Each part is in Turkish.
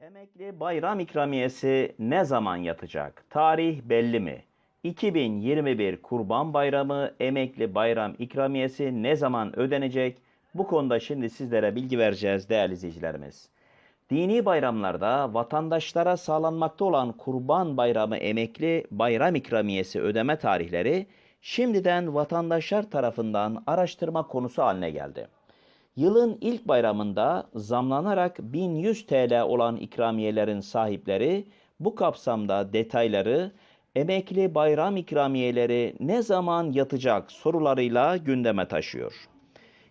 Emekli bayram ikramiyesi ne zaman yatacak? Tarih belli mi? 2021 Kurban Bayramı emekli bayram ikramiyesi ne zaman ödenecek? Bu konuda şimdi sizlere bilgi vereceğiz değerli izleyicilerimiz. Dini bayramlarda vatandaşlara sağlanmakta olan Kurban Bayramı emekli bayram ikramiyesi ödeme tarihleri şimdiden vatandaşlar tarafından araştırma konusu haline geldi. Yılın ilk bayramında zamlanarak 1100 TL olan ikramiyelerin sahipleri bu kapsamda detayları emekli bayram ikramiyeleri ne zaman yatacak sorularıyla gündeme taşıyor.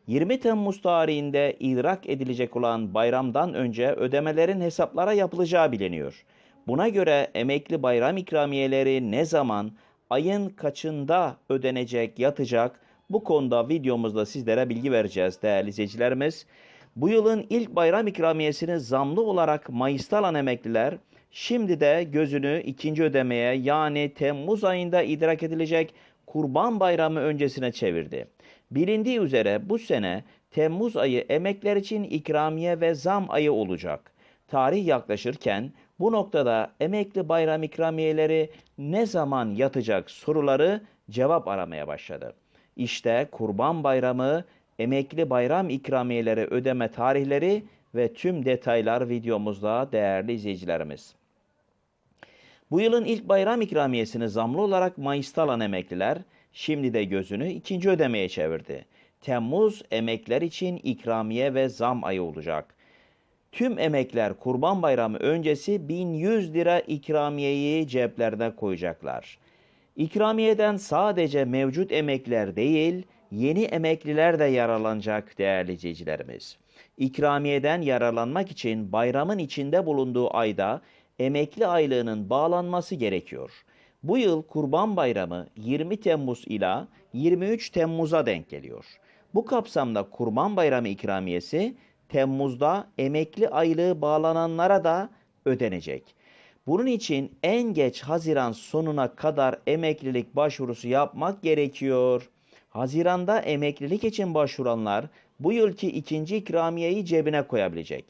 20 Temmuz tarihinde idrak edilecek olan bayramdan önce ödemelerin hesaplara yapılacağı biliniyor. Buna göre emekli bayram ikramiyeleri ne zaman, ayın kaçında ödenecek, yatacak? Bu konuda videomuzda sizlere bilgi vereceğiz değerli izleyicilerimiz. Bu yılın ilk bayram ikramiyesini zamlı olarak Mayıs'ta alan emekliler şimdi de gözünü ikinci ödemeye yani Temmuz ayında idrak edilecek Kurban Bayramı öncesine çevirdi. Bilindiği üzere bu sene Temmuz ayı emekler için ikramiye ve zam ayı olacak. Tarih yaklaşırken bu noktada emekli bayram ikramiyeleri ne zaman yatacak soruları cevap aramaya başladı. İşte Kurban Bayramı emekli bayram ikramiyeleri ödeme tarihleri ve tüm detaylar videomuzda değerli izleyicilerimiz. Bu yılın ilk bayram ikramiyesini zamlı olarak Mayıs'ta alan emekliler şimdi de gözünü ikinci ödemeye çevirdi. Temmuz emekler için ikramiye ve zam ayı olacak. Tüm emekler Kurban Bayramı öncesi 1100 lira ikramiyeyi ceplerine koyacaklar. İkramiyeden sadece mevcut emekliler değil, yeni emekliler de yararlanacak değerli izleyicilerimiz. İkramiyeden yararlanmak için bayramın içinde bulunduğu ayda emekli aylığının bağlanması gerekiyor. Bu yıl Kurban Bayramı 20 Temmuz ila 23 Temmuz'a denk geliyor. Bu kapsamda Kurban Bayramı ikramiyesi Temmuz'da emekli aylığı bağlananlara da ödenecek. Bunun için en geç Haziran sonuna kadar emeklilik başvurusu yapmak gerekiyor. Haziranda emeklilik için başvuranlar bu yılki ikinci ikramiyeyi cebine koyabilecek.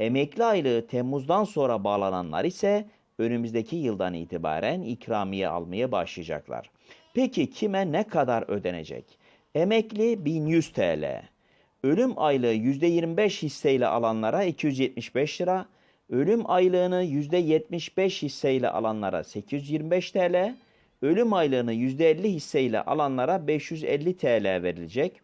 Emekli aylığı Temmuz'dan sonra bağlananlar ise önümüzdeki yıldan itibaren ikramiye almaya başlayacaklar. Peki kime ne kadar ödenecek? Emekli 1100 TL. Ölüm aylığı %25 hisseyle alanlara 275 lira, ölüm aylığını %75 hisseyle alanlara 825 TL, ölüm aylığını %50 hisseyle alanlara 550 TL verilecek.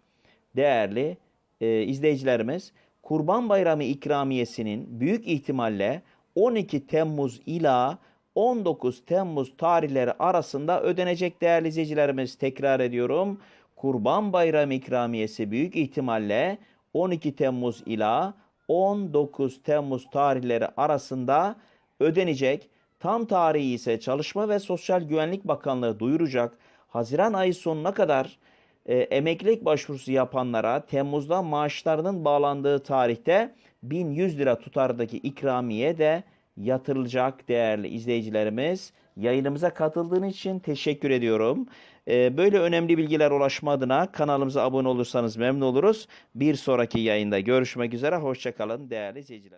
Değerli e, izleyicilerimiz, Kurban Bayramı ikramiyesinin büyük ihtimalle 12 Temmuz ila 19 Temmuz tarihleri arasında ödenecek değerli izleyicilerimiz. Tekrar ediyorum. Kurban Bayramı ikramiyesi büyük ihtimalle 12 Temmuz ila 19 Temmuz tarihleri arasında ödenecek. Tam tarihi ise Çalışma ve Sosyal Güvenlik Bakanlığı duyuracak. Haziran ayı sonuna kadar e, emeklilik başvurusu yapanlara Temmuz'da maaşlarının bağlandığı tarihte 1100 lira tutardaki ikramiye de yatırılacak değerli izleyicilerimiz. Yayınımıza katıldığınız için teşekkür ediyorum. E, böyle önemli bilgiler ulaşma adına kanalımıza abone olursanız memnun oluruz. Bir sonraki yayında görüşmek üzere. Hoşçakalın değerli izleyiciler.